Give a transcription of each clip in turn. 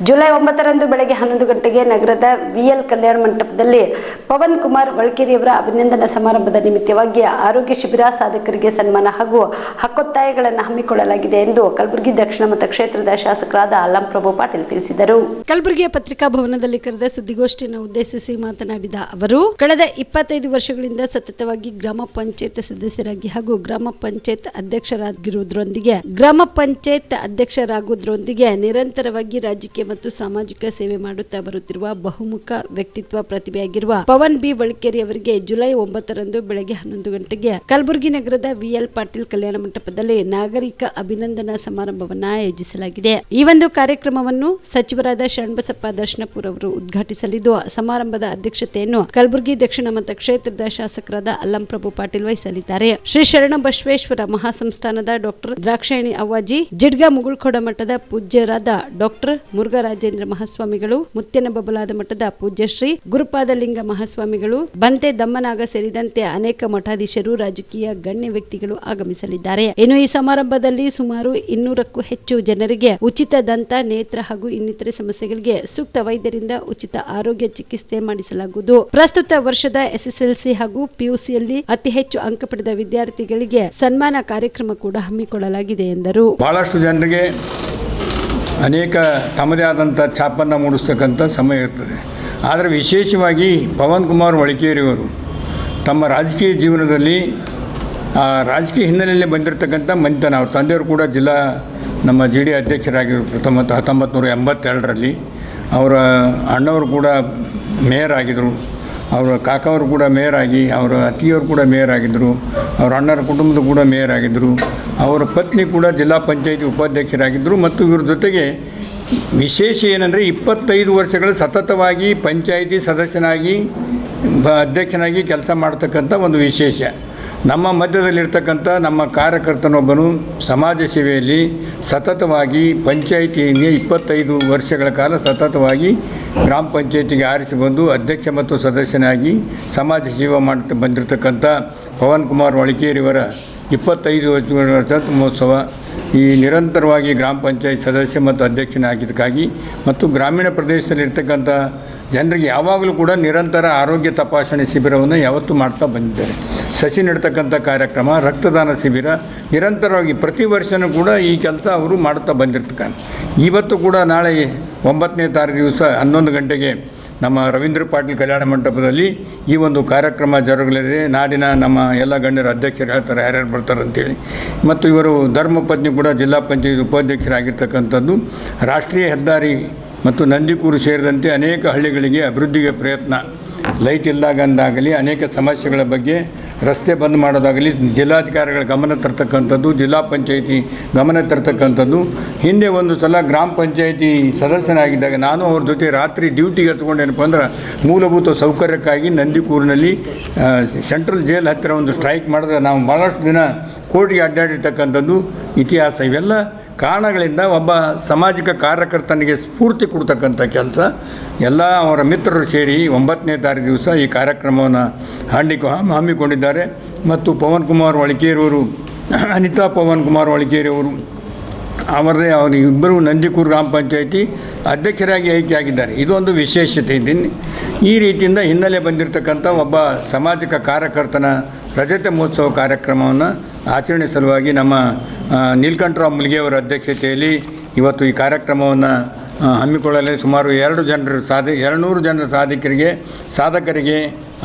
July ಒಂಬತ್ತರಂದು ಬೆಳಗ್ಗೆ ಹನ್ನೊಂದು ಗಂಟೆಗೆ ನಗರದ ವಿಎಲ್ ಕಲ್ಯಾಣ ಮಂಟಪದಲ್ಲಿ ಪವನ್ ಕುಮಾರ್ ವಳ್ಕೇರಿಯವರ ಅಭಿನಂದನಾ ಸಮಾರಂಭದ ನಿಮಿತ್ತವಾಗಿ ಆರೋಗ್ಯ ಶಿಬಿರ ಸಾಧಕರಿಗೆ ಸನ್ಮಾನ ಹಾಗೂ ಹಕ್ಕೊತ್ತಾಯಗಳನ್ನು ಹಮ್ಮಿಕೊಳ್ಳಲಾಗಿದೆ ಎಂದು ಕಲಬುರಗಿ ದಕ್ಷಿಣ ಮತಕ್ಷೇತ್ರದ ಶಾಸಕರಾದ ಅಲ್ಲಂ ಪ್ರಭು ಪಾಟೀಲ್ ತಿಳಿಸಿದರು. ಕಲಬುರಗಿಯ ಪತ್ರಿಕಾ ಭವನದಲ್ಲಿ ಕರೆದ ಸುದ್ದಿಗೋಷ್ಠಿಯನ್ನು ಉದ್ದೇಶಿಸಿ ಮಾತನಾಡಿದ ಅವರು, ಕಳೆದ ಇಪ್ಪತ್ತೈದು ವರ್ಷಗಳಿಂದ ಸತತವಾಗಿ ಗ್ರಾಮ ಪಂಚಾಯತ್ ಸದಸ್ಯರಾಗಿ ಹಾಗೂ ಗ್ರಾಮ ಪಂಚಾಯತ್ ಅಧ್ಯಕ್ಷರಾಗಿರುವುದರೊಂದಿಗೆ, ಗ್ರಾಮ ಪಂಚಾಯತ್ ಅಧ್ಯಕ್ಷರಾಗುವುದರೊಂದಿಗೆ ನಿರಂತರವಾಗಿ ರಾಜಕೀಯ ಮತ್ತು ಸಾಮಾಜಿಕ ಸೇವೆ ಮಾಡುತ್ತಾ ಬರುತ್ತಿರುವ ಬಹುಮುಖ ವ್ಯಕ್ತಿತ್ವ ಪ್ರತಿಭೆಯಾಗಿರುವ ಪವನ್ ಬಿ ಬಳಕೇರಿ ಅವರಿಗೆ ಜುಲೈ ಒಂಬತ್ತರಂದು ಬೆಳಗ್ಗೆ ಹನ್ನೊಂದು ಗಂಟೆಗೆ ಕಲಬುರಗಿ ನಗರದ ವಿಎಲ್ ಪಾಟೀಲ್ ಕಲ್ಯಾಣ ಮಂಟಪದಲ್ಲಿ ನಾಗರಿಕ ಅಭಿನಂದನಾ ಸಮಾರಂಭವನ್ನ ಆಯೋಜಿಸಲಾಗಿದೆ. ಈ ಒಂದು ಕಾರ್ಯಕ್ರಮವನ್ನು ಸಚಿವರಾದ ಶರಣಬಸಪ್ಪ ದರ್ಶನಪುರ ಅವರು ಉದ್ಘಾಟಿಸಲಿದ್ದು, ಸಮಾರಂಭದ ಅಧ್ಯಕ್ಷತೆಯನ್ನು ಕಲಬುರಗಿ ದಕ್ಷಿಣ ಮತಕ್ಷೇತ್ರದ ಶಾಸಕರಾದ ಅಲ್ಲಂ ಪ್ರಭು ಪಾಟೀಲ್ ವಹಿಸಲಿದ್ದಾರೆ. ಶ್ರೀ ಶರಣ ಬಸವೇಶ್ವರ ಮಹಾಸಂಸ್ಥಾನದ ಡಾಕ್ಟರ್ ದ್ರಾಕ್ಷಾಯಣಿ ಅವ್ವಾಜಿ, ಜಿಡ್ಗ ಮುಗುಳ್ಖೋಡ ಮಠದ ಪೂಜ್ಯರಾದ ಡಾಕ್ಟರ್ ಮುರುಘರಾಜೇಂದ್ರ ಮಹಾಸ್ವಾಮಿಗಳು, ಮುತ್ತಿನ ಬಬಲಾದ ಮಠದ ಪೂಜ್ಯಶ್ರೀ, ಗುರುಪಾದಲಿಂಗ ಮಹಾಸ್ವಾಮಿಗಳು, ಬಂತೆ ದಮ್ಮನಾಗ ಸೇರಿದಂತೆ ಅನೇಕ ಮಠಾಧೀಶರು, ರಾಜಕೀಯ ಗಣ್ಯ ವ್ಯಕ್ತಿಗಳು ಆಗಮಿಸಲಿದ್ದಾರೆ. ಇನ್ನು ಈ ಸಮಾರಂಭದಲ್ಲಿ ಸುಮಾರು ಇನ್ನೂರಕ್ಕೂ ಹೆಚ್ಚು ಜನರಿಗೆ ಉಚಿತ ದಂತ, ನೇತ್ರ ಹಾಗೂ ಇನ್ನಿತರೆ ಸಮಸ್ಯೆಗಳಿಗೆ ಸೂಕ್ತ ವೈದ್ಯರಿಂದ ಉಚಿತ ಆರೋಗ್ಯ ಚಿಕಿತ್ಸೆ ಮಾಡಿಸಲಾಗುವುದು. ಪ್ರಸ್ತುತ ವರ್ಷದ ಎಸ್ಎಸ್ಎಲ್ಸಿ ಹಾಗೂ ಪಿಯುಸಿಯಲ್ಲಿ ಅತಿ ಹೆಚ್ಚು ಅಂಕ ಪಡೆದ ವಿದ್ಯಾರ್ಥಿಗಳಿಗೆ ಸನ್ಮಾನ ಕಾರ್ಯಕ್ರಮ ಕೂಡ ಹಮ್ಮಿಕೊಳ್ಳಲಾಗಿದೆ ಎಂದರು. ಬಹಳಷ್ಟು ಜನರಿಗೆ ಅನೇಕ ತಮ್ಮದೇ ಆದಂಥ ಛಾಪನ್ನು ಮೂಡಿಸ್ತಕ್ಕಂಥ ಸಮಯ ಇರ್ತದೆ. ಆದರೆ ವಿಶೇಷವಾಗಿ ಪವನ್ ಕುಮಾರ್ ಒಳಕೇರಿಯವರು ತಮ್ಮ ರಾಜಕೀಯ ಜೀವನದಲ್ಲಿ ರಾಜಕೀಯ ಹಿನ್ನೆಲೆಯಲ್ಲಿ ಬಂದಿರತಕ್ಕಂಥ ಮನಿತನ ಅವ್ರ ತಂದೆಯವರು ಕೂಡ ಜಿಲ್ಲಾ ನಮ್ಮ ಜಿ ಡಿ ಅಧ್ಯಕ್ಷರಾಗಿರು ಹತ್ತೊಂಬತ್ತು ಹತ್ತೊಂಬತ್ತು ನೂರ ಎಂಬತ್ತೆರಡರಲ್ಲಿ. ಅವರ ಅಣ್ಣವರು ಕೂಡ ಮೇಯರ್ ಆಗಿದ್ದರು ಅವರ ಕಾಕವರು ಕೂಡ ಮೇಯರ್ ಆಗಿ, ಅವರ ಅತ್ತಿಯವರು ಕೂಡ ಮೇಯರ್ ಆಗಿದ್ದರು ಅವರ ಅಣ್ಣರ ಕುಟುಂಬದ ಕೂಡ ಮೇಯರ್ ಆಗಿದ್ದರು ಅವರ ಪತ್ನಿ ಕೂಡ ಜಿಲ್ಲಾ ಪಂಚಾಯಿತಿ ಉಪಾಧ್ಯಕ್ಷರಾಗಿದ್ದರು ಮತ್ತು ಇವ್ರ ಜೊತೆಗೆ ವಿಶೇಷ ಏನಂದರೆ ಇಪ್ಪತ್ತೈದು ವರ್ಷಗಳ ಸತತವಾಗಿ ಪಂಚಾಯಿತಿ ಸದಸ್ಯನಾಗಿ ಅಧ್ಯಕ್ಷನಾಗಿ ಕೆಲಸ ಮಾಡ್ತಕ್ಕಂಥ ಒಂದು ವಿಶೇಷ. ನಮ್ಮ ಮಧ್ಯದಲ್ಲಿರ್ತಕ್ಕಂಥ ನಮ್ಮ ಕಾರ್ಯಕರ್ತನೊಬ್ಬನು ಸಮಾಜ ಸೇವೆಯಲ್ಲಿ ಸತತವಾಗಿ ಪಂಚಾಯಿತಿಯಿಂದ ಇಪ್ಪತ್ತೈದು ವರ್ಷಗಳ ಕಾಲ ಸತತವಾಗಿ ಗ್ರಾಮ ಪಂಚಾಯಿತಿಗೆ ಆರಿಸಿ ಬಂದು ಅಧ್ಯಕ್ಷ ಮತ್ತು ಸದಸ್ಯನಾಗಿ ಸಮಾಜ ಸೇವೆ ಮಾಡ್ತಾ ಬಂದಿರತಕ್ಕಂಥ ಪವನ್ ಕುಮಾರ್ ವಳಿಕೇರಿಯವರ ಇಪ್ಪತ್ತೈದು ವರ್ಷ ಮಹೋತ್ಸವ ಈ ನಿರಂತರವಾಗಿ ಗ್ರಾಮ ಪಂಚಾಯತ್ ಸದಸ್ಯ ಮತ್ತು ಅಧ್ಯಕ್ಷನಾಗಿದ್ದಕ್ಕಾಗಿ ಮತ್ತು ಗ್ರಾಮೀಣ ಪ್ರದೇಶದಲ್ಲಿರ್ತಕ್ಕಂಥ ಜನರಿಗೆ ಯಾವಾಗಲೂ ಕೂಡ ನಿರಂತರ ಆರೋಗ್ಯ ತಪಾಸಣೆ ಶಿಬಿರವನ್ನು ಯಾವತ್ತೂ ಮಾಡ್ತಾ ಬಂದಿದ್ದಾರೆ. ಸಸಿ ನೆಡ್ತಕ್ಕಂಥ ಕಾರ್ಯಕ್ರಮ, ರಕ್ತದಾನ ಶಿಬಿರ, ನಿರಂತರವಾಗಿ ಪ್ರತಿ ವರ್ಷವೂ ಕೂಡ ಈ ಕೆಲಸ ಅವರು ಮಾಡ್ತಾ ಬಂದಿರ್ತಕ್ಕಂಥ ಇವತ್ತು ಕೂಡ ನಾಳೆ ಒಂಬತ್ತನೇ ತಾರೀಕು ದಿವಸ ಹನ್ನೊಂದು ಗಂಟೆಗೆ ನಮ್ಮ ರವೀಂದ್ರ ಪಾಟೀಲ್ ಕಲ್ಯಾಣ ಮಂಟಪದಲ್ಲಿ ಈ ಒಂದು ಕಾರ್ಯಕ್ರಮ ಜರುಗಲಿದೆ. ನಾಡಿನ ನಮ್ಮ ಎಲ್ಲ ಗಣ್ಯರ ಅಧ್ಯಕ್ಷರು ಹೇಳ್ತಾರೆ, ಯಾರ್ಯಾರು ಬರ್ತಾರೆ ಅಂತೇಳಿ. ಮತ್ತು ಇವರು ಧರ್ಮಪತ್ನಿ ಕೂಡ ಜಿಲ್ಲಾ ಪಂಚಾಯತ್ ಉಪಾಧ್ಯಕ್ಷರಾಗಿರ್ತಕ್ಕಂಥದ್ದು. ರಾಷ್ಟ್ರೀಯ ಹೆದ್ದಾರಿ ಮತ್ತು ನಂದಿಕೂರು ಸೇರಿದಂತೆ ಅನೇಕ ಹಳ್ಳಿಗಳಿಗೆ ಅಭಿವೃದ್ಧಿಗೆ ಪ್ರಯತ್ನ. ಲೈಟ್ ಇಲ್ದಾಗಂದಾಗಲಿ ಅನೇಕ ಸಮಸ್ಯೆಗಳ ಬಗ್ಗೆ ರಸ್ತೆ ಬಂದ್ ಮಾಡೋದಾಗಲಿ, ಜಿಲ್ಲಾಧಿಕಾರಿಗಳ ಗಮನ ತರ್ತಕ್ಕಂಥದ್ದು, ಜಿಲ್ಲಾ ಪಂಚಾಯಿತಿ ಗಮನ ತರ್ತಕ್ಕಂಥದ್ದು. ಹಿಂದೆ ಒಂದು ಸಲ ಗ್ರಾಮ ಪಂಚಾಯಿತಿ ಸದಸ್ಯನಾಗಿದ್ದಾಗ ನಾನು ಅವ್ರ ಜೊತೆ ರಾತ್ರಿ ಡ್ಯೂಟಿಗೆ ಹತ್ಕೊಂಡೇನಪ್ಪ ಅಂದ್ರೆ ಮೂಲಭೂತ ಸೌಕರ್ಯಕ್ಕಾಗಿ ನಂದಿಕೂರಿನಲ್ಲಿ ಸೆಂಟ್ರಲ್ ಜೈಲ್ ಹತ್ತಿರ ಒಂದು ಸ್ಟ್ರೈಕ್ ಮಾಡಿದ್ರೆ ನಾವು ಭಾಳಷ್ಟು ದಿನ ಕೋರ್ಟ್ಗೆ ಅಡ್ಡಾಡಿರ್ತಕ್ಕಂಥದ್ದು ಇತಿಹಾಸ. ಇವೆಲ್ಲ ಕಾರಣಗಳಿಂದ ಒಬ್ಬ ಸಾಮಾಜಿಕ ಕಾರ್ಯಕರ್ತನಿಗೆ ಸ್ಫೂರ್ತಿ ಕೊಡ್ತಕ್ಕಂಥ ಕೆಲಸ. ಎಲ್ಲ ಅವರ ಮಿತ್ರರು ಸೇರಿ ಒಂಬತ್ತನೇ ತಾರೀಕು ದಿವಸ ಈ ಕಾರ್ಯಕ್ರಮವನ್ನು ಹಂಡಿ ಹಮ್ಮಿಕೊಂಡಿದ್ದಾರೆ. ಮತ್ತು ಪವನ್ ಕುಮಾರ್ ವಳಿಕೇರಿಯವರು ಅನಿತಾ ಪವನ್ ಕುಮಾರ್ ವಳಿಕೇರಿಯವರು ಅವರದೇ ಅವರು ಇಬ್ಬರು ನಂದಿಕೂರು ಗ್ರಾಮ ಪಂಚಾಯಿತಿ ಅಧ್ಯಕ್ಷರಾಗಿ ಆಯ್ಕೆಯಾಗಿದ್ದಾರೆ. ಇದೊಂದು ವಿಶೇಷತೆ. ಇದ್ದೀನಿ ಈ ರೀತಿಯಿಂದ ಹಿನ್ನೆಲೆ ಬಂದಿರತಕ್ಕಂಥ ಒಬ್ಬ ಸಾಮಾಜಿಕ ಕಾರ್ಯಕರ್ತನ ರಜತ ಮಹೋತ್ಸವ ಕಾರ್ಯಕ್ರಮವನ್ನು ಆಚರಣೆ ಸಲುವಾಗಿ ನಮ್ಮ ನೀಲಕಂಠರಾವ್ ಮುಲ್ಗೆಯವರ ಅಧ್ಯಕ್ಷತೆಯಲ್ಲಿ ಇವತ್ತು ಈ ಕಾರ್ಯಕ್ರಮವನ್ನು ಹಮ್ಮಿಕೊಳ್ಳಲು ಸುಮಾರು ಎರಡು ಜನರು ಸಾಧ, ಎರಡುನೂರು ಜನರ ಸಾಧಕರಿಗೆ ಸಾಧಕರಿಗೆ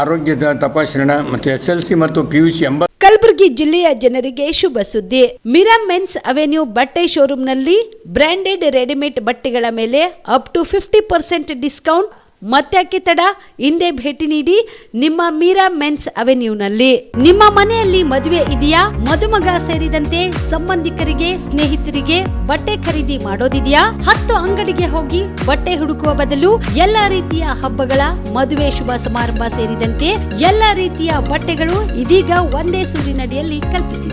ಆರೋಗ್ಯದ ತಪಾಸಣೆ ಮತ್ತು ಎಸ್ ಎಲ್ ಸಿ ಮತ್ತು ಪಿ ಯು ಸಿ ಎಂಬ ಕಲಬುರಗಿ ಜಿಲ್ಲೆಯ ಜನರಿಗೆ ಶುಭ ಸುದ್ದಿ. ಮಿರಾ ಮೆನ್ಸ್ ಅವೆನ್ಯೂ ಬಟ್ಟೆ ಶೋರೂಮ್ನಲ್ಲಿ ಬ್ರಾಂಡೆಡ್ ರೆಡಿಮೇಡ್ ಬಟ್ಟೆಗಳ ಮೇಲೆ up to fifty percent discount ಮತ್ತ್ಯಾಕೆ ತಡ, ಹಿಂದೆ ಭೇಟಿ ನೀಡಿ ನಿಮ್ಮ ಮೀರಾ ಮೆನ್ಸ್ ಅವೆನ್ಯೂನಲ್ಲಿ. ನಿಮ್ಮ ಮನೆಯಲ್ಲಿ ಮದುವೆ ಇದೆಯಾ? ಮದುಮಗ ಸೇರಿದಂತೆ ಸಂಬಂಧಿಕರಿಗೆ, ಸ್ನೇಹಿತರಿಗೆ ಬಟ್ಟೆ ಖರೀದಿ ಮಾಡೋದಿದೆಯಾ? ಹತ್ತು ಅಂಗಡಿಗೆ ಹೋಗಿ ಬಟ್ಟೆ ಹುಡುಕುವ ಬದಲು ಎಲ್ಲ ರೀತಿಯ ಹಬ್ಬಗಳ ಮದುವೆ ಶುಭ ಸಮಾರಂಭ ಸೇರಿದಂತೆ ಎಲ್ಲ ರೀತಿಯ ಬಟ್ಟೆಗಳು ಇದೀಗ ಒಂದೇ ಸೂರಿನಡಿಯಲ್ಲಿ